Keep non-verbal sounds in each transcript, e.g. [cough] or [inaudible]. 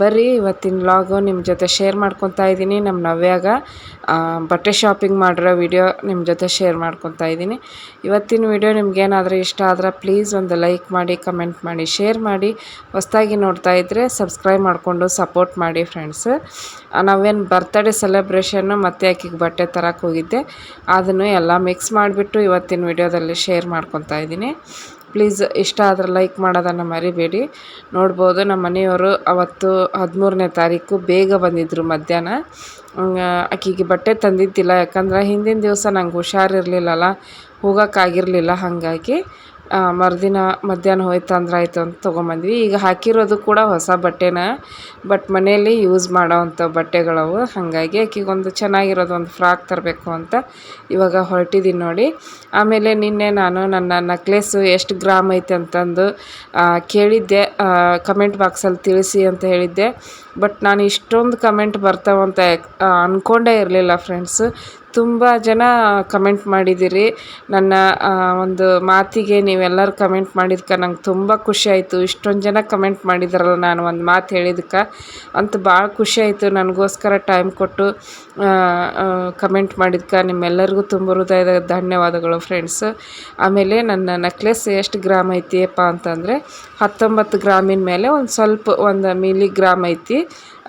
ಬರ್ರಿ, ಇವತ್ತಿನ ವ್ಲಾಗು ನಿಮ್ಮ ಜೊತೆ ಶೇರ್ ಮಾಡ್ಕೊತಾ ಇದ್ದೀನಿ. ನಮ್ಮ ನವ್ಯಾಗ ಬಟ್ಟೆ ಶಾಪಿಂಗ್ ಮಾಡಿರೋ ವಿಡಿಯೋ ನಿಮ್ಮ ಜೊತೆ ಶೇರ್ ಮಾಡ್ಕೊತಾ ಇದ್ದೀನಿ. ಇವತ್ತಿನ ವಿಡಿಯೋ ನಿಮ್ಗೇನಾದರೂ ಇಷ್ಟ ಆದರೆ ಪ್ಲೀಸ್ ಒಂದು ಲೈಕ್ ಮಾಡಿ ಕಮೆಂಟ್ ಮಾಡಿ ಶೇರ್ ಮಾಡಿ. ಹೊಸ್ದಾಗಿ ನೋಡ್ತಾ ಇದ್ದರೆ ಸಬ್ಸ್ಕ್ರೈಬ್ ಮಾಡಿಕೊಂಡು ಸಪೋರ್ಟ್ ಮಾಡಿ ಫ್ರೆಂಡ್ಸ್ ನಾವೇನು ಬರ್ತ್ಡೇ ಸೆಲೆಬ್ರೇಷನ್ನು ಮತ್ತೆ ಆಕೆಗೆ ಬಟ್ಟೆ ತರಕ್ಕೆ ಹೋಗಿದ್ದೆ. ಅದನ್ನು ಎಲ್ಲ ಮಿಕ್ಸ್ ಮಾಡಿಬಿಟ್ಟು ಇವತ್ತಿನ ವಿಡಿಯೋದಲ್ಲಿ ಶೇರ್ ಮಾಡ್ಕೊತಾ ಇದ್ದೀನಿ. ಪ್ಲೀಸ್ ಇಷ್ಟ ಆದರೆ ಲೈಕ್ ಮಾಡೋದನ್ನು ಮರಿಬೇಡಿ. ನೋಡ್ಬೋದು ನಮ್ಮ ಮನೆಯವರು ಅವತ್ತು ಹದಿಮೂರನೇ ತಾರೀಕು ಬೇಗ ಬಂದಿದ್ದರು ಮಧ್ಯಾಹ್ನ. ಆಕೆಗೆ ಬಟ್ಟೆ ತಂದಿದ್ದಿಲ್ಲ, ಯಾಕಂದ್ರೆ ಹಿಂದಿನ ದಿವಸ ನಂಗೆ ಹುಷಾರಿರಲಿಲ್ಲಲ್ಲ ಹೋಗೋಕ್ಕಾಗಿರಲಿಲ್ಲ ಹಾಗಾಗಿ. ಮರುದಿನ ಮಧ್ಯಾಹ್ನ ಹೋಯ್ತು ಅಂದ್ರೆ ಆಯಿತು ಅಂತ ತೊಗೊಂಬಂದ್ವಿ. ಈಗ ಹಾಕಿರೋದು ಕೂಡ ಹೊಸ ಬಟ್ಟೆನ ಬಟ್ ಮನೆಯಲ್ಲಿ ಯೂಸ್ ಮಾಡೋವಂಥ ಬಟ್ಟೆಗಳವು. ಹಾಗಾಗಿ ಆಕಿಗೊಂದು ಚೆನ್ನಾಗಿರೋದು ಒಂದು ಫ್ರಾಕ್ ತರಬೇಕು ಅಂತ ಇವಾಗ ಹೊರಟಿದ್ದೀನಿ ನೋಡಿ. ಆಮೇಲೆ ನಿನ್ನೆ ನಾನು ನನ್ನ ನಕ್ಲೆಸ್ಸು ಎಷ್ಟು ಗ್ರಾಮ್ ಐತೆ ಅಂತಂದು ಕೇಳಿದ್ದೆ. ಕಮೆಂಟ್ ಬಾಕ್ಸಲ್ಲಿ ತಿಳಿಸಿ ಅಂತ ಹೇಳಿದ್ದೆ. ಬಟ್ ನಾನು ಇಷ್ಟೊಂದು ಕಮೆಂಟ್ ಬರ್ತಾವಂತ ಅಂದ್ಕೊಂಡೇ ಇರಲಿಲ್ಲ ಫ್ರೆಂಡ್ಸ್. ತುಂಬ ಜನ ಕಮೆಂಟ್ ಮಾಡಿದ್ದೀರಿ. ನನ್ನ ಒಂದು ಮಾತಿಗೆ ನೀವೆಲ್ಲರೂ ಕಮೆಂಟ್ ಮಾಡಿದ್ಕೆ ನಂಗೆ ತುಂಬ ಖುಷಿ ಆಯಿತು. ಇಷ್ಟೊಂದು ಜನ ಕಮೆಂಟ್ ಮಾಡಿದಾರಲ್ಲ ನಾನು ಒಂದು ಮಾತು ಹೇಳಿದ್ಕೆ. ಅಂತ ಭಾಳ ಖುಷಿ ಆಯಿತು. ನನಗೋಸ್ಕರ ಟೈಮ್ ಕೊಟ್ಟು ಕಮೆಂಟ್ ಮಾಡಿದ್ಕೆ. ನಿಮ್ಮೆಲ್ಲರಿಗೂ ತುಂಬ ಹೃದಯದ ಧನ್ಯವಾದಗಳು ಫ್ರೆಂಡ್ಸ್. ಆಮೇಲೆ ನನ್ನ ನೆಕ್ಲೆಸ್ ಎಷ್ಟು ಗ್ರಾಮ್ ಐತಿಯಪ್ಪ ಅಂತಂದರೆ, ಹತ್ತೊಂಬತ್ತು ಗ್ರಾಮಿನ ಮೇಲೆ ಒಂದು ಸ್ವಲ್ಪ, ಒಂದು ಮಿಲಿಗ್ರಾಮ್ ಐತಿ.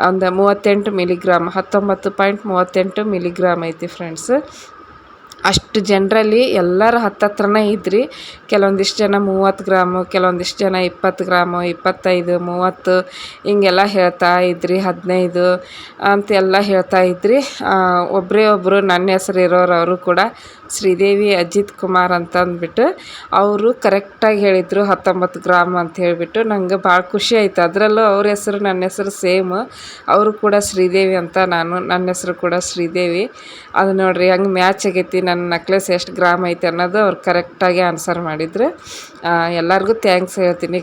ಒಂದು ಮೂವತ್ತೆಂಟು ಮಿಲಿಗ್ರಾಮ್ ಹತ್ತೊಂಬತ್ತು ಪಾಯಿಂಟ್ ಮೂವತ್ತೆಂಟು ಮಿಲಿಗ್ರಾಮ್ ಐತಿ ಫ್ರೆಂಡ್ಸ್ ಅಷ್ಟು ಜನರಲ್ಲಿ ಎಲ್ಲರ ಹತ್ತತ್ರನೇ ಇದ್ರಿ. ಕೆಲವೊಂದಿಷ್ಟು ಜನ ಮೂವತ್ತು ಗ್ರಾಮು ಕೆಲವೊಂದಿಷ್ಟು ಜನ ಇಪ್ಪತ್ತು ಗ್ರಾಮು ಇಪ್ಪತ್ತೈದು, ಮೂವತ್ತು ಹಿಂಗೆಲ್ಲ ಹೇಳ್ತಾ ಇದ್ರಿ, ಹದಿನೈದು ಅಂತೆಲ್ಲ ಹೇಳ್ತಾ ಇದ್ರಿ. ಒಬ್ಬರೇ ಒಬ್ಬರು ನನ್ನ ಹೆಸರು ಇರೋರು ಅವರು ಕೂಡ ಶ್ರೀದೇವಿ ಅಜಿತ್ ಕುಮಾರ್ ಅಂತ ಅಂದ್ಬಿಟ್ಟು ಅವರು ಕರೆಕ್ಟಾಗಿ ಹೇಳಿದರು ಹತ್ತೊಂಬತ್ತು ಗ್ರಾಮ್ ಅಂತ ಹೇಳಿಬಿಟ್ಟು. ನಂಗೆ ಭಾಳ ಖುಷಿ ಆಯಿತು. ಅದರಲ್ಲೂ ಅವ್ರ ಹೆಸರು ನನ್ನ ಹೆಸರು ಸೇಮ್. ಅವರು ಕೂಡ ಶ್ರೀದೇವಿ ಅಂತ ನಾನು, ನನ್ನ ಹೆಸರು ಕೂಡ ಶ್ರೀದೇವಿ. ಅದು ನೋಡಿರಿ, ಹಂಗೆ ಮ್ಯಾಚ್ ಆಗೈತಿ, ನನ್ನ ನಕ್ಲೆಸ್ ಎಷ್ಟು ಗ್ರಾಮ್ ಐತೆ ಅನ್ನೋದು ಅವ್ರು ಕರೆಕ್ಟಾಗಿ ಆನ್ಸರ್ ಮಾಡಿದ್ರು. ಎಲ್ಲರಿಗೂ ಥ್ಯಾಂಕ್ಸ್ ಹೇಳ್ತೀನಿ.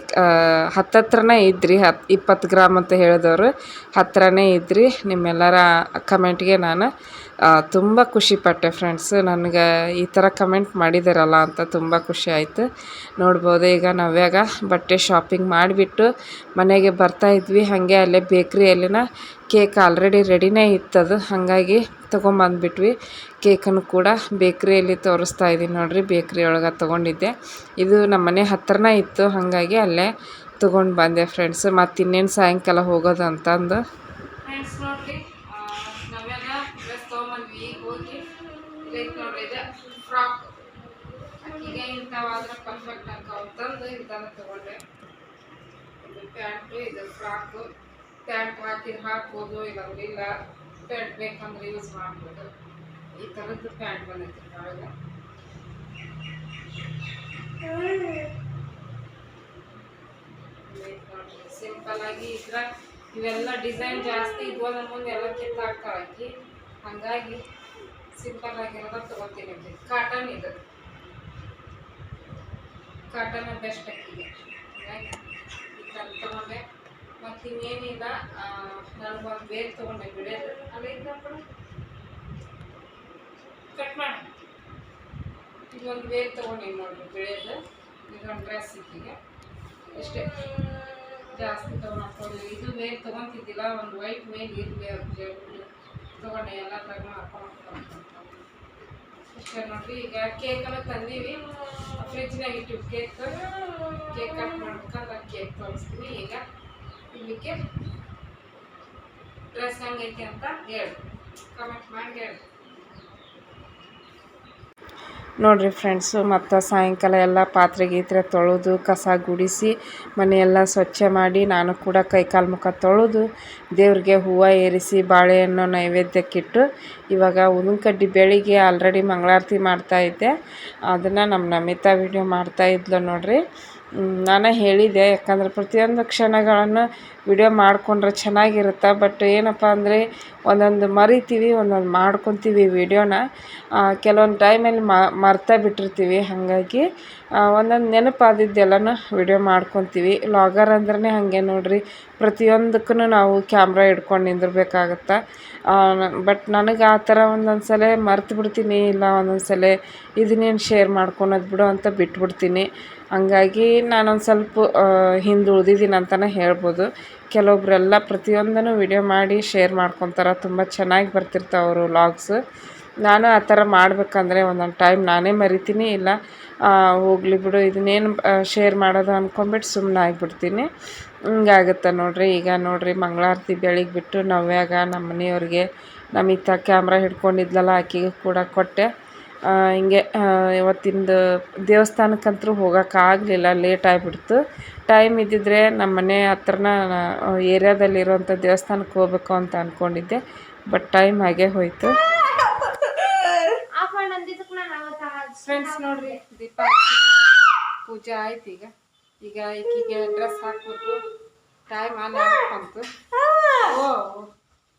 ಹತ್ತತ್ರನೇ ಇದ್ರಿ ಹತ್ತು ಇಪ್ಪತ್ತು ಗ್ರಾಮ್ ಅಂತ ಹೇಳಿದವರು. ಹತ್ತಿರನೇ ಇದ್ರಿ. ನಿಮ್ಮೆಲ್ಲರ ಕಮೆಂಟ್ಗೆ ನಾನು ತುಂಬ ಖುಷಿಪಟ್ಟೆ ಫ್ರೆಂಡ್ಸ್ ನನಗೆ ಈ ಥರ ಕಮೆಂಟ್ ಮಾಡಿದಾರಲ್ಲ ಅಂತ ತುಂಬ ಖುಷಿ ಆಯಿತು. ನೋಡ್ಬೋದು ಈಗ ನಾವ್ಯಾಗ ಬಟ್ಟೆ ಶಾಪಿಂಗ್ ಮಾಡಿಬಿಟ್ಟು ಮನೆಗೆ ಬರ್ತಾ ಇದ್ವಿ. ಹಾಗೆ ಅಲ್ಲೇ ಬೇಕ್ರಿಯಲ್ಲಿನ ಕೇಕ್ ಆಲ್ರೆಡಿ ರೆಡಿನೇ ಇತ್ತದು, ಹಾಗಾಗಿ ತೊಗೊಂಬಂದ್ಬಿಟ್ವಿ. ಕೇಕನ್ನು ಕೂಡ ಬೇಕ್ರಿಯಲ್ಲಿ ತೋರಿಸ್ತಾ ಇದ್ದೀನಿ ನೋಡಿರಿ ಬೇಕ್ರಿ ಒಳಗೆ ತೊಗೊಂಡಿದ್ದೆ. ಇದು ನಮ್ಮ ಮನೆ ಹತ್ರನೇ ಇತ್ತು, ಹಾಗಾಗಿ ಅಲ್ಲೇ ತೊಗೊಂಡು ಬಂದೆ ಫ್ರೆಂಡ್ಸ್. ಮತ್ತು ಇನ್ನೇನು ಸಾಯಂಕಾಲ ಹೋಗೋದು ಅಂತಂದು. ಪರ್ಫೆಕ್ಟ್ ಅಂತ ಅಂತಂದು ಪ್ಯಾಂಟು, ಇದು ಫ್ರಾಕು. ಪ್ಯಾಂಟ್ ಹಾಕಿದ್ರೆ ಹಾಕ್ಬೋದು ಇಲ್ಲ ಪ್ಯಾಂಟ್ ಬೇಕಂದ್ರೆ ಯೂಸ್ ಮಾಡ್ಬೋದು. ಈ ಥರದ್ದು ಪ್ಯಾಂಟ್ ಬಂದೈತಿ ಒಳಗೆ ಸಿಂಪಲ್ ಆಗಿ ಇದ್ರ ಇವೆಲ್ಲ ಡಿಸೈನ್ ಜಾಸ್ತಿ ಇದ್ವಾ ಮುಂದೆ ಎಲ್ಲ ಕಿತ್ತಾಕ್ತಾವ ಆಕಿ ಹಂಗಾಗಿ ಸಿಂಪಲ್ ಆಗಿರೋದ ತಗೋತೀನಿ ಕಾಟನ್ ಇದು. ಕಾಟನ್ ಬೆಸ್ಟ್ ಹಾಕಿದೆ ಹಂಗಾಗಿ ತಗೊಂಡೆ. ಮತ್ತು ಇನ್ನೇನಿಲ್ಲ ಒಂದು ಬೇರೆ ತೊಗೊಂಡೆ ಬಿಡೋದು ಅಲ್ಲ ಇದ್ದಪ್ಪ ಕಟ್ ಮಾಡಿ. ಇದೊಂದು ಬೇರೆ ತೊಗೊಂಡಿನಿ ನೋಡಿರಿ ಬಿಳಿಯೋದು ಇದೊಂದು ಡ್ರೆಸ್ ಸಿಕ್ಕಿಗೆ ಎಷ್ಟೇ ಜಾಸ್ತಿ ತೊಗೊಂಡು ಇದು ವೇರ್ ತೊಗೊಂತಿದ್ದಿಲ್ಲ, ಒಂದು ವೈಟ್ ಮೇಲೆ ಇರಲಿ ಅಂತ ತೊಗೊಂಡೆ ಎಲ್ಲ ತಗೊಂಡು ಹಾಕೊಂಡು ಅಷ್ಟೇ ನೋಡ್ರಿ, ಈಗ ಕೇಕನ್ನು ತಂದೀವಿ. ಫ್ರಿಜ್ನಾಗ ಇಟ್ಟು ಕೇಕ್ ಕೇಕ್ ಕಟ್ ಮಾಡ್ಬೇಕಾದ್ರೆ ಕೇಕ್ ತೋರಿಸ್ತೀವಿ ಈಗ ಇಲ್ಲಿಗೆ ಡ್ರೆಸ್ ಅಂತ ಹೇಳಿ. ಕಮೆಂಟ್ ಮಾಡಿ ಹೇಳಿ. ನೋಡಿರಿ ಫ್ರೆಂಡ್ಸು ಮತ್ತು ಸಾಯಂಕಾಲ ಎಲ್ಲ ಪಾತ್ರೆ ಗೀತ್ರೆ ತೊಳೆದು ಕಸ ಗುಡಿಸಿ ಮನೆಯೆಲ್ಲ ಸ್ವಚ್ಛ ಮಾಡಿ ನಾನು ಕೂಡ ಕೈಕಾಲು ಮುಖ ತೊಳೆದು ದೇವ್ರಿಗೆ ಹೂವು ಏರಿಸಿ ಬಾಳೆಹಣ್ಣು ನೈವೇದ್ಯಕ್ಕಿಟ್ಟು ಇವಾಗ ಉದುಂಕಡ್ಡಿ ಕಡ್ಡಿ ಬೆಳಿಗ್ಗೆ ಆಲ್ರೆಡಿ ಮಂಗಳಾರತಿ ಮಾಡ್ತಾಯಿದ್ದೆ ಅದನ್ನು ನಮ್ಮ ನಮಿತಾ ವಿಡಿಯೋ ಮಾಡ್ತಾಯಿದ್ಲು ನೋಡ್ರಿ. ನಾನು ಹೇಳಿದೆ ಯಾಕಂದ್ರೆ ಪ್ರತಿಯೊಂದು ಕ್ಷಣಗಳನ್ನು ವಿಡಿಯೋ ಮಾಡಿಕೊಂಡ್ರೆ ಚೆನ್ನಾಗಿರುತ್ತೆ. ಬಟ್ ಏನಪ್ಪ ಅಂದರೆ, ಒಂದೊಂದು ಮರಿತೀವಿ, ಒಂದೊಂದು ಮಾಡ್ಕೊತೀವಿ ವಿಡಿಯೋನ ಕೆಲವೊಂದು ಟೈಮಲ್ಲಿ ಮರ್ತಾ ಬಿಟ್ಟಿರ್ತೀವಿ. ಹಾಗಾಗಿ ಒಂದೊಂದು ನೆನಪಾದಿದ್ದೆಲ್ಲನೂ ವಿಡಿಯೋ ಮಾಡ್ಕೊತೀವಿ. ಲಾಗರ್ ಅಂದ್ರೆ ಹಾಗೆ ನೋಡಿರಿ. ಪ್ರತಿಯೊಂದಕ್ಕೂ ನಾವು ಕ್ಯಾಮ್ರಾ ಹಿಡ್ಕೊಂಡು ನಿಂದಿರ್ಬೇಕಾಗತ್ತೆ. ಬಟ್ ನನಗೆ ಆ ಥರ ಒಂದೊಂದು ಸಲ ಮರ್ತು ಬಿಡ್ತೀನಿ, ಇಲ್ಲ ಒಂದೊಂದು ಸಲ ಇದನ್ನೇನು ಶೇರ್ ಮಾಡ್ಕೊಳೋದು ಬಿಡು ಅಂತ ಬಿಟ್ಬಿಡ್ತೀನಿ. ಹಂಗಾಗಿ ನಾನೊಂದು ಸ್ವಲ್ಪ ಹಿಂದೆ ಉಳ್ದಿದ್ದೀನಿ ಅಂತಲೇ ಹೇಳ್ಬೋದು. ಕೆಲವೊಬ್ಬರೆಲ್ಲ ಪ್ರತಿಯೊಂದನ್ನು ವಿಡಿಯೋ ಮಾಡಿ ಶೇರ್ ಮಾಡ್ಕೊತಾರೆ, ತುಂಬ ಚೆನ್ನಾಗಿ ಬರ್ತಿರ್ತಾವೆ ಅವರು ವ್ಲಾಗ್ಸ್. ನಾನು ಆ ಥರ ಮಾಡಬೇಕಂದ್ರೆ ಒಂದೊಂದು ಟೈಮ್ ನಾನೇ ಮರಿತೀನಿ, ಇಲ್ಲ ಹೋಗಲಿ ಬಿಡು, ಇದನ್ನೇನು ಶೇರ್ ಮಾಡೋದು ಅಂದ್ಕೊಂಬಿಟ್ಟು ಸುಮ್ಮನೆ ಆಗಿಬಿಡ್ತೀನಿ ಹಿಂಗಾಗುತ್ತೆ ನೋಡಿರಿ. ಈಗ ನೋಡಿರಿ ಮಂಗಳಾರತಿ ಬೆಳಿಗ್ಗೆ ಬಿಟ್ಟು ನವ್ಯಾಗ ನಮ್ಮ ಮನೆಯವ್ರಿಗೆ ನಮ್ಮ ಇತ್ತ ಕ್ಯಾಮ್ರಾ ಹಿಡ್ಕೊಂಡಿದ್ಲಲ್ಲ ಆಕೆಗೆ ಕೂಡ ಕೊಟ್ಟೆ. ಹಿಂಗೆ ಇವತ್ತಿಂದು ದೇವಸ್ಥಾನಕ್ಕಂತೂ ಹೋಗೋಕ್ಕಾಗಲಿಲ್ಲ ಲೇಟ್ ಆಗಿಬಿಡ್ತು. ಟೈಮ್ ಇದ್ದಿದ್ರೆ ನಮ್ಮ ಮನೆ ಹತ್ರನ ಏರಿಯಾದಲ್ಲಿರುವಂಥ ದೇವಸ್ಥಾನಕ್ಕೆ ಹೋಗ್ಬೇಕು ಅಂತ ಅಂದ್ಕೊಂಡಿದ್ದೆ ಬಟ್ ಟೈಮ್ ಹಾಗೆ ಹೋಯಿತು. ಫ್ರೆಂಡ್ಸ್ ನೋಡ್ರಿ ದೀಪ ಪೂಜೆ ಆಯ್ತು ಈಗ. ಈಗ ಈಕಿಗೆ ಡ್ರೆಸ್ ಹಾಕ್ಬೇಕು ಟೈಮ್ ಆನ್ ಹಾಕ್ಬಂತು ಓ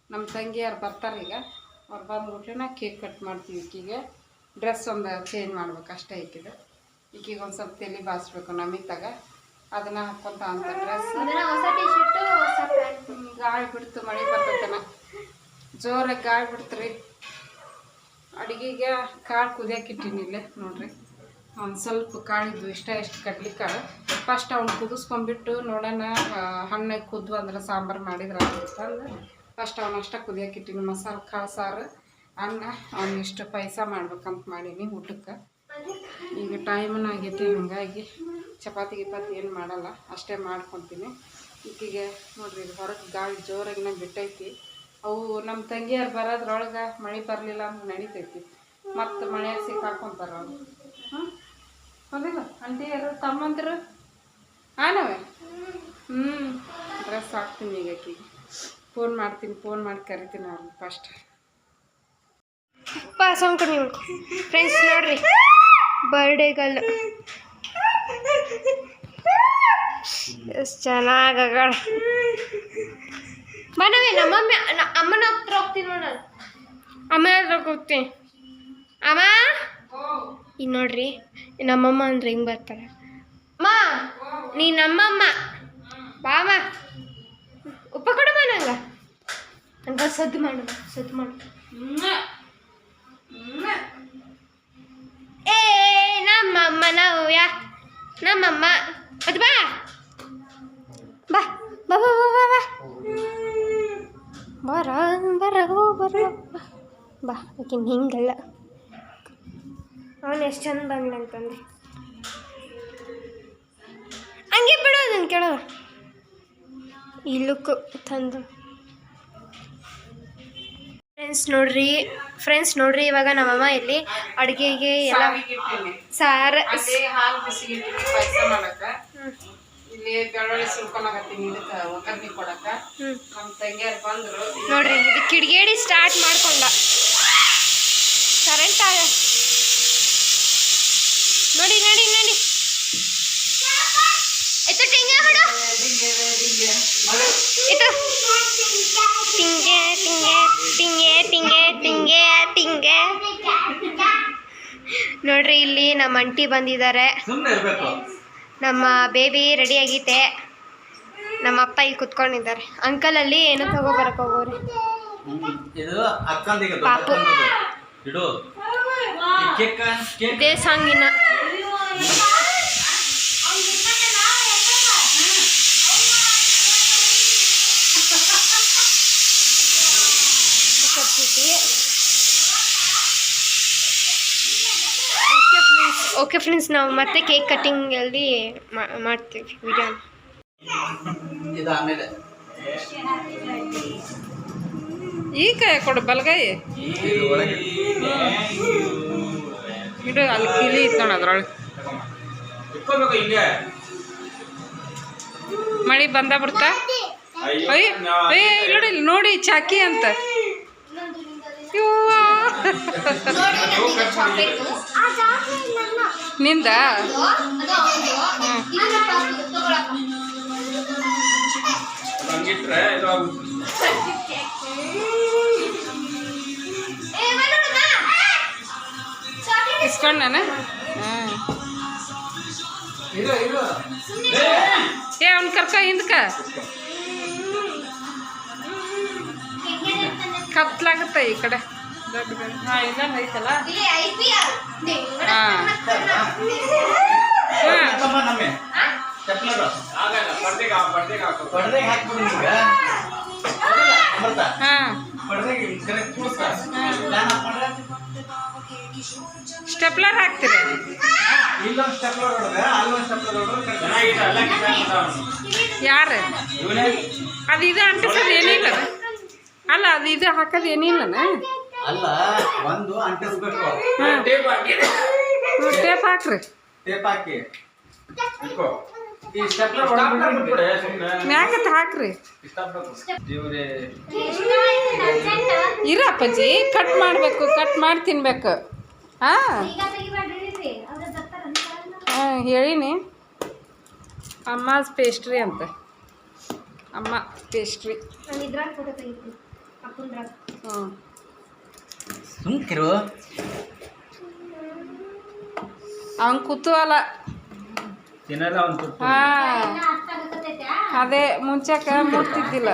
ನಮ್ಮ ತಂಗಿಯರು ಬರ್ತಾರೆ ಈಗ. ಅವ್ರು ಬಂದ್ಬಿಟ್ಟು ಕೇಕ್ ಕಟ್ ಮಾಡ್ತೀವಿ ಈಕಿಗೆ. ಡ್ರೆಸ್ ಒಂದು ಚೇಂಜ್ ಮಾಡ್ಬೇಕು ಅಷ್ಟೇ ಈಕಿದು. ಈಕಿಗೆ ಒಂದು ಸ್ವಲ್ಪ ತಲೆ ಬಾಸ್ಬೇಕು ನಮಿತಾಗ ಅದನ್ನ ಹಾಕ್ಕೊಂತ ಅಂತ ಡ್ರೆಸ್ ಗಾಳಿ ಬಿಡ್ತು ಮಳೆ ಬರ್ತೈತನ ಜೋರಾಗಿ ಗಾಳಿ ಬಿಡ್ತ್ರಿ. ಅಡುಗೆಗೆ ಕಾಳು ಇಟ್ಟೀನಿ ಇಲ್ಲೇ ನೋಡ್ರಿ. ಒಂದು ಸ್ವಲ್ಪ ಕಾಳಿದ್ವು ಇಷ್ಟ, ಎಷ್ಟು ಕಡ್ಲಿ ಕಾಳು ಫಸ್ಟ್ ಅವ್ನು ಕುದಿಸ್ಕೊಂಡ್ಬಿಟ್ಟು ನೋಡೋಣ ಹಣ್ಣು ಕುದ್ದು ಅಂದ್ರೆ ಸಾಂಬಾರು ಮಾಡಿದ್ರೆ ಅಂತಂದು ಫಸ್ಟ್ ಅವ್ನು ಅಷ್ಟ ಕುದಿಯಾಕಿಟ್ಟಿನಿ, ಮಸಾಲೆ ಕಾಳು ಸಾರು, ಅನ್ನ ಅವನಿಷ್ಟು ಪಾಯಸ ಮಾಡ್ಬೇಕಂತ ಮಾಡೀನಿ ಊಟಕ್ಕೆ. ಈಗ ಟೈಮನ್ನ ಆಗೈತಿ ಹಂಗಾಗಿ ಚಪಾತಿ, ಗಿಪಾತಿ ಏನು ಮಾಡಲ್ಲ, ಅಷ್ಟೇ ಮಾಡ್ಕೊತೀನಿ. ಈಕಿಗೆ ನೋಡ್ರಿ ಇದು ಹೊರಗೆ ಗಾಳಿ ಜೋರಾಗಿನ ಬಿಟ್ಟೈತಿ. ಅವು ನಮ್ಮ ತಂಗಿಯರು ಬರೋದ್ರೊಳಗೆ ಮಳೆ ಬರಲಿಲ್ಲ ಅಂತ ನಡೀತೈತಿ. ಮತ್ತು ಮಳೆ ಸಿಕ್ಕಾಕೊಂತಾರ ಹೌದಿಲ್ಲ ಅಂಟಿಯರು ತಮ್ಮಂದ್ರು ಆನವೆ? ಹ್ಞೂ ಡ್ರೆಸ್ ಹಾಕ್ತೀನಿ ಈಗ ಆಕಿಗೆ ಫೋನ್ ಮಾಡ್ತೀನಿ ಫೋನ್ ಮಾಡಿ ಕರಿತೀನಿ ಅವ್ರನ್ನ ಫಸ್ಟ್ ಅಪ್ಪ ಸೌಂಡ್ ನೀವು ಫ್ರೆಂಡ್ಸ್ ನೋಡ್ರಿ. ಬರ್ಡೇಗಲ್ಲು ಎಷ್ಟು ಚೆನ್ನಾಗ ಬನ್ನವೇ ನಮ್ಮಮ್ಮ ನ- ಅಮ್ಮನ ಹತ್ರ ಹೋಗ್ತೀನಿ ನೋಡ. ಅಮ್ಮನ ಹತ್ರ ಹೋಗ್ತೀನಿ. ಅಮ್ಮ? ಈಗ ನೋಡ್ರಿ ನಮ್ಮಮ್ಮ ಅಂದ್ರೆ ಹಿಂಗೆ ಬರ್ತಾರೆ. ಮಾ ನೀ ನಮ್ಮಮ್ಮ. ಬಾಮ ಉಪ್ಪ ಕೊಡಮ್ಮ ನಂಗೆ. ಹಂಗ ಸದ್ದು ಮಾಡು ಸದ್ದು ಮಾಡು. ಏ, ನಮ್ಮಮ್ಮ ನಾವು ಯಾ, ನಮ್ಮಮ್ಮ. ಅದು ಬಾ. ಬಾ ಬಾ ಬಾ ಬಾ ಬಾ ಬಾ. ಬರ ಬರ ಬರ. ಬಾ, ಆಕಿನ ಹಿಂಗಲ್ಲ. ಅವನು ಎಷ್ಟು ಚಂದ ಬಂದಂತಂದೆ ಹಂಗೆ ಬಿಡು ಅದನ್ನು ಕೇಳೋ ಈ ಲುಕ್ ತಂದು. ಫ್ರೆಂಡ್ಸ್ ನೋಡ್ರಿ ಫ್ರೆಂಡ್ಸ್ ನೋಡ್ರಿ ಇವಾಗ ನಮ್ಮಮ್ಮ ಇಲ್ಲಿ ಅಡುಗೆಗೆ ಎಲ್ಲ ಸಾರ ನೋಡ್ರಿ ಇದು ಕಿಡಿಗೇಡಿ ಸ್ಟಾರ್ಟ್ ಮಾಡ್ಕೊಂಡ. ಕರೆಂಟ್ ಆಗ ನೋಡಿ ನೋಡಿ ನೋಡಿ. ಎತ್ತು ಟಿಂಗೆ ಬಿಡು. ಎತ್ತು. ತಿಂಗೆ ತಿಂಗೆ ತಿಂಗೆ ತಿಂಗೆ ಟಿಂಗೆ ಟಿಂಗೆ. ನೋಡ್ರಿ ಇಲ್ಲಿ ನಮ್ಮ ಅಂಟಿ ಬಂದಿದ್ದಾರೆ. ನಮ್ಮ ಬೇಬಿ ರೆಡಿ ಆಗೈತೆ. ನಮ್ಮ ಅಪ್ಪ ಇಲ್ಲಿ ಕುತ್ಕೊಂಡಿದ್ದಾರೆ. ಅಂಕಲ್ ಅಲ್ಲಿ ಏನೋ ಹೋಗೋರಿ. ಇದು ಅಕ್ಕಂದಿಗೆ ಸಾಂಗಿನ ಪಾಪು. ಅಕ್ಕಂದಿಗೆ. ಓಕೆ ಫ್ರೆಂಡ್ಸ್ ನಾವು ಮತ್ತೆ ಕೇಕ್ ಕಟ್ಟಿಂಗ್ ಅಲ್ಲಿ ಮಾಡ್ತೀವಿ ವಿಡಿಯೋ ಇದು ಆಮೇಲೆ ಈ ಕೈ ಕೊಡು ಬಲಗೈ. ಇಡು ಅಲ್ಲಿ ಕಿಲಿ ಇತ್ತು ನೋಡು ಅದ್ರೊಳಗೆ. ಇಟ್ಕೋಬೇಕು ಹಿಂಗೆ. ಮಳಿ ಬಂದ ಬಿಡ್ತಾ? ನೋಡಿ ನೋಡಿ ಚಾಕಿ ಅಂತ. ನಿಂದ? ಇಸ್ಕೊಂಡ ನಾನು? ಏ ಅವ್ನು ಕರ್ಕ ಹಿಂದಕ್ಕೆ ಕತ್ಲಾಗತ್ತೆ ಈ ಕಡೆ. ಹಾಂ ಇನ್ನೊಂದು ಐತಲ್ಲ? ಹಾ. ಹಾಂ. ಸ್ಟೆಪ್ಲರ್ ಹಾಕ್ತೀರ? ಯಾರು? ಅದು ಇದು ಅಂಟಿಸೋದು ಏನಿಲ್ಲ. ಅಲ್ಲ ಅದು ಇದು ಹಾಕೋದು ಏನಿಲ್ಲ ಅಲ್ಲ ಒಂದು ಅಂಟಿಸ್ಬೇಕು. ಟೇಪ್ ಹಾಕಿ. ಟೇಪ್ ಹಾಕ್ರಿ. ಟೇಪ್ ಹಾಕಿ. ಇಟ್ಕೋ. ಈ ಸ್ಟೆಪ್ಲರ್ ಬಿಟ್ಬಿಡೆ. ಹೊಡೆದ್ಬಿಟ್ರೆ ಮ್ಯಾಗತ್ ಹಾಕ್ರಿ. ದೇವ್ರೇ. ಇರ ಅಪ್ಪಾಜಿ ಕಟ್ ಮಾಡಬೇಕು ಕಟ್ ಮಾಡಿ ತಿನ್ಬೇಕು. ಹಾಂ. ಹಾಂ ಹೇಳಿನಿ. ಅಮ್ಮಾಸ್ ಪೇಸ್ಟ್ರಿ ಅಂತ. ಅಮ್ಮ ಪೇಸ್ಟ್ರಿ ಹ್ಞೂ ಸುಮ್ಕಿರು. ಅವನ್ ಕುತೂಹಲ ಹಾಂ. ಅದೇ ಮುಂಚೆಕ ಮುಟ್ತಿದ್ದಿಲ್ಲ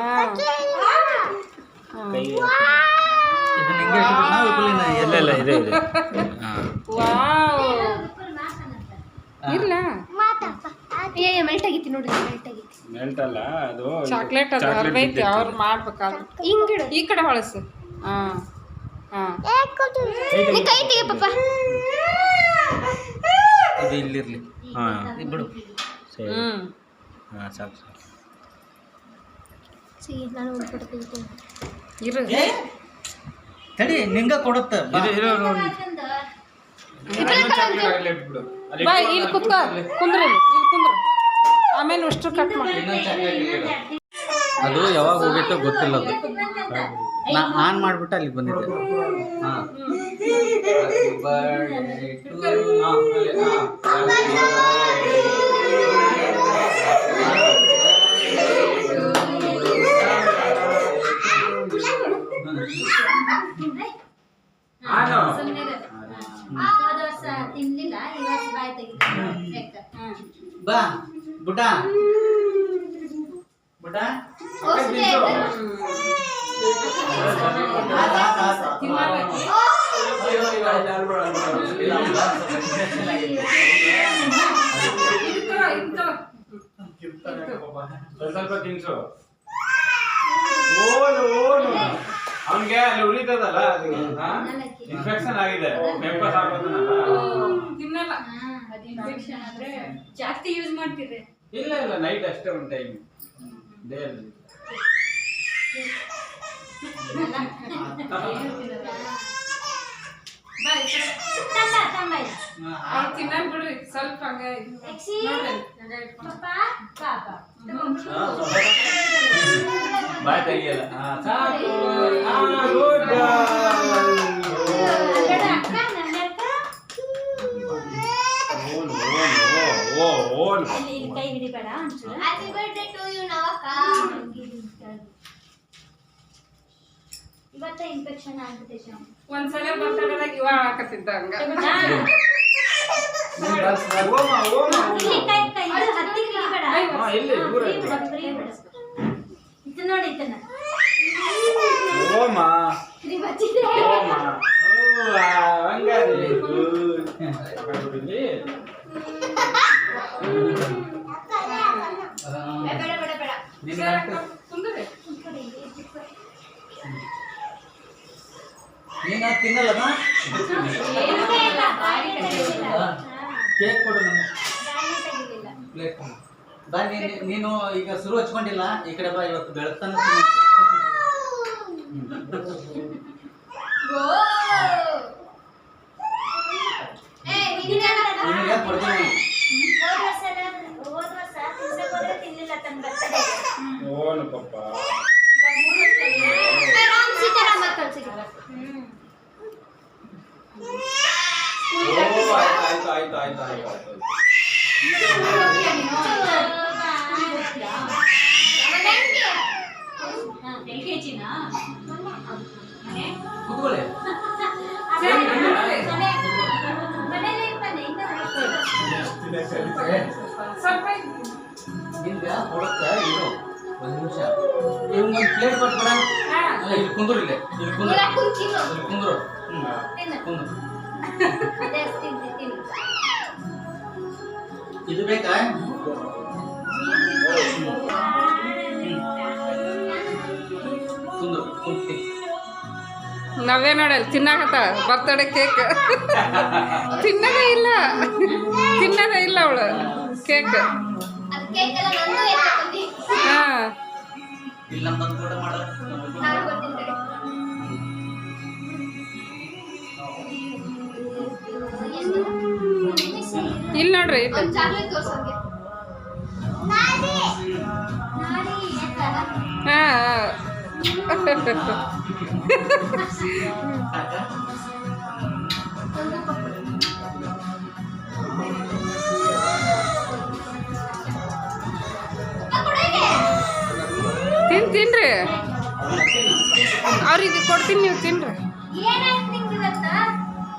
ಹಾಂ ಕೈ ಇದು ನಿಂಗೆ ಇಟ್ಬಿಟ್ಟು ನಾವು ಇಬ್ಬರಿನ ಇಲ್ಲ ಇಲ್ಲ ಇದೆ ಇದೆ. ಇಲ್ಲ ಏ ಮೆಲ್ಟ್ ಆಗಿತ್ತು ನೋಡಿ ಮೆಲ್ಟ್ ಆಗೈತಿ ಮೆಲ್ಟ್ ಅಲ್ಲ ಅದು ಚಾಕ್ಲೇಟ್ ಅದು. ಅವ್ರು ಮಾಡ್ಬೇಕಾದ್ರೆ. ಹಿಂಗಿಡು ಈ ಕಡೆ ಹೊಳಸು. ಹಾಂ ಹಾಂ. ನೀ ಕೈ ತೆಗಿ ಪಾಪ ಇದು ಇಲ್ಲಿರ್ಲಿ. ಹಾಂ. ಬಿಡು. ಸರಿ. ಹ್ಞೂ ಹಾಂ ಸಾಕು ಸಾಕು. ನಾನು ಇರು. ತಡಿ ನಿಂಗ ಕೊಡುತ್ತೆ ಬಾ. ಇಲ್ಲಿ ಕುತ್ಕೋ. ಕುಂದ್ರ ಇಲ್ಲಿ ಕುಂದ್ರ. ಆಮೇಲೆ ಅಷ್ಟು ಕಟ್ ಮಾಡಿ. ಅದು ಯಾವಾಗ ಹೋಗೈತೋ ಗೊತ್ತಿಲ್ಲ ಅದು. ನಾ ಆನ್ ಮಾಡ್ಬಿಟ್ಟು ಅಲ್ಲಿಗೆ ಬಂದಿದ್ದೆ. ಹಾ. ಇಲ್ಲ, ಇಲ್ಲ, ಸ್ವಲ್ಪ ಸ್ವಲ್ಪ ತಿನ್ಸು. ಓನು ಓನು. ಅವನಿಗೆ ಅಲ್ಲಿ ಉಳಿತದಲ್ಲ ಅದು ಇನ್ಫೆಕ್ಷನ್ ಆಗಿದೆ ಪೇಪರ್ ಆಗೋದನ್ನಲ್ಲ ತಿನ್ನಲ್ಲ ಇನ್ಫೆಕ್ಷನ್ ಆದ್ರೆ ಜಾಸ್ತಿ ಯೂಸ್ ಮಾಡ್ತಿದ್ರೆ ಇಲ್ಲ ಇಲ್ಲ ನೈಟ್ ಅಷ್ಟೇ ಒಂದು ಟೈಮ್ ಡೇ ತಮ್ಮ ಇಲ್ಲ. ಅವ್ರು ತಿನ್ನಲ್ಲ ಬಿಡ್ರಿ ಸ್ವಲ್ಪ ಹಂಗೆ ಎಕ್ಸಿ. ನೋಡ್ರಿ ಹಂಗೆ ಇಟ್ಕೊಂಡು. ಪಾಪ ಪಾಪ ಬಾಯ್ ತೆಗಿಯಲ್ಲ ಹಾ ಸಾಕು ಹಾ ಗುಡ್ ಬೇಡ ಅಕ್ಕ ನನ್ನ ಅಕ್ಕ ಓನು ಓನು ಓ ಓ ಓನು ಇಲ್ಲಿ ಇಲ್ಲಿ ಕೈ ಹಿಡಿಬೇಡ ಒಂಚೂರು ಇವತ್ತೇ ಇನ್ಫೆಕ್ಷನ್ ಆಗ್ಬಿಟ್ಟೆ ಶಾಮ್ ಒಂದ್ಸಲ ಬರ್ತಡೇದಾಗ ಇವ ಹಾಕತ್ತಿದ್ದ ಹಂಗ ಇದು ನೋಡಿ ಇದನ್ನ ಓಮ ಓಮ ಓ ಹಂಗಾರೆ ಗುಡ್ ಇಲ್ಲಿ ಬೇಡ ಬೇಡ ಬೇಡ ನೀನು ತಿನ್ನಲ್ಲಮ್ಮ ಕೇಕ್ ಕೊಡು ಬಾಯಿ ಪ್ಲೇಟ್ ಬಾ ನೀನು ನೀನು ಈಗ ಶುರು ಹಚ್ಕೊಂಡಿಲ್ಲ. ಈ ಕಡೆ ಬಾ ಇವತ್ತು ಬೆಳತನ ಓನು ಪಪ್ಪ ಅನ್ಸಿಕೆ ಆಯ್ತು ಆಯ್ತು ಆಯ್ತು ಆಯ್ತು ಕುತ್ಕೊಳ್ಳಿ ಸರ್ಪ್ರೈಸ್ ನಿಂದ ಹೊರಕ್ಕೆ ಏನು ಒಂದು ನಿಮಿಷ ಇವ್ನಿಗೆ ಒಂದು ಪ್ಲೇಟ್ ಕೊಟ್ಬಿಡ ಅಲ್ಲ ಇಲ್ಲಿ ಕುಂದ್ರು ಇಲ್ಲೇ ಇಲ್ಲಿ ಕುಂದ್ರು ಇಲ್ಲ, ಕುಂತಿರು. ಇಲ್ಲಿ ಕುಂದ್ರು ಹ್ಞೂ ತಿನ್ನು. ಕುಂದ್ರು ಅದೇ ತಿಂದು ತಿನ್ನು. ಇದು ಬೇಕಾ ಕುಂದ್ರು ಕುಂತಿ ನಾವೇ ನೋಡಲ್ಲ ತಿನ್ನಾಕತ್ತ ಬರ್ತಡೇ ಕೇಕ್ ತಿನ್ನೋದೇ ಇಲ್ಲ ತಿನ್ನೋದೇ ಇಲ್ಲ ಅವಳು ಕೇಕ್ ಇಲ್ಲ ಕೂಡ. ಇಲ್ಲಿ. ನೋಡ್ರಿ ಹಾಂ [laughs] ತಿನ್ರಿ. ಅವ್ರಿಗೆ ಕೊಡ್ತೀನಿ ನೀವು ತಿನ್ರಿ?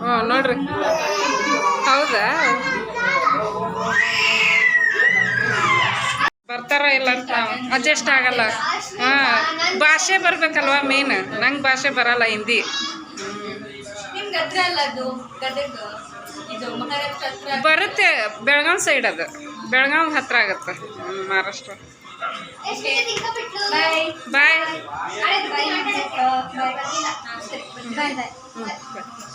ಹ್ಞೂ ನೋಡ್ರಿ. ಹೌದಾ? ಬರ್ತಾರ ಇಲ್ಲ ಅಂತ ಅಡ್ಜಸ್ಟ್ ಆಗಲ್ಲ. ಹಾಂ ಭಾಷೆ ಬರ್ಬೇಕಲ್ವಾ ಮೇನ್ ನಂಗೆ ಭಾಷೆ ಬರಲ್ಲ ಹಿಂದಿ. ಬರುತ್ತೆ ಬೆಳಗಾವಿ ಸೈಡ್ ಅದು. ಬೆಳಗಾವ್ ಹತ್ರ ಆಗುತ್ತೆ Maharashtra. Bye bye bye bye